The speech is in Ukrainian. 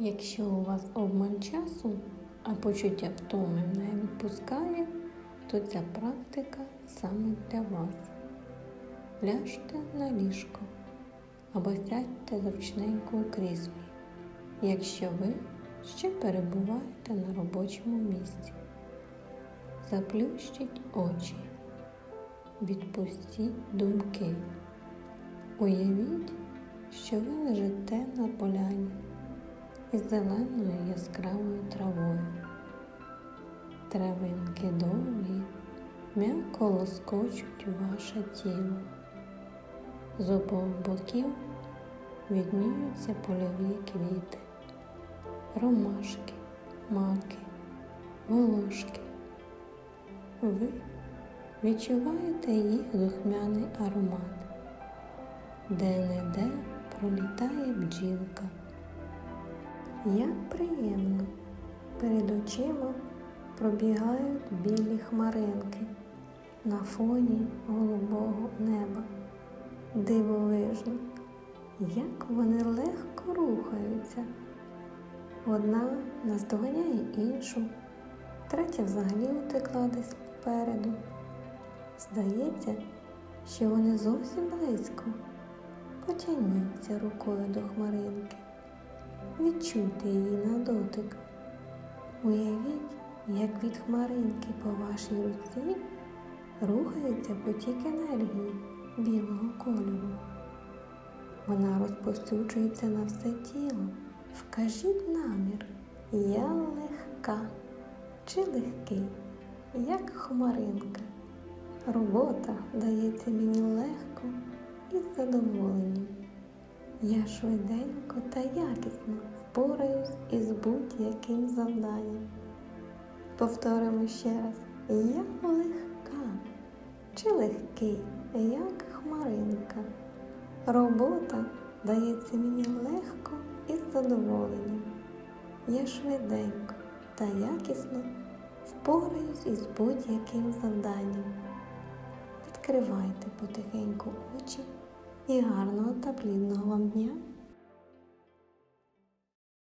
Якщо у вас обмаль часу, а почуття втоми не відпускає, то ця практика саме для вас. Ляжте на ліжко або сядьте зручненько у кріслі, якщо ви ще перебуваєте на робочому місці. Заплющіть очі, відпустіть думки. Уявіть, що ви лежите на поляні із зеленою яскравою травою. Травинки довгі, м'яко лоскочуть ваше тіло. З обох боків відмінюються польові квіти, ромашки, маки, волошки. Ви відчуваєте їх духмяний аромат, де-не-де пролітає бджілка. Як приємно, перед очима пробігають білі хмаринки на фоні голубого неба. Дивовижно, як вони легко рухаються. Одна наздоганяє іншу, третя взагалі утекла десь попереду. Здається, що вони зовсім близько. Потягніться рукою до хмаринки. Відчуйте її на дотик. Уявіть, як від хмаринки по вашій руці рухається потік енергії білого кольору. Вона розповсюджується на все тіло. Вкажіть намір, я легка чи легкий, як хмаринка. Робота дається мені легко і задоволенням. Я швиденько та якісно впораюсь із будь-яким завданням. Повторимо ще раз, я легка чи легкий, як хмаринка. Робота дається мені легко і з задоволенням. Я швиденько та якісно впораюсь із будь-яким завданням. Відкривайте потихеньку очі і гарного та плідного вам дня!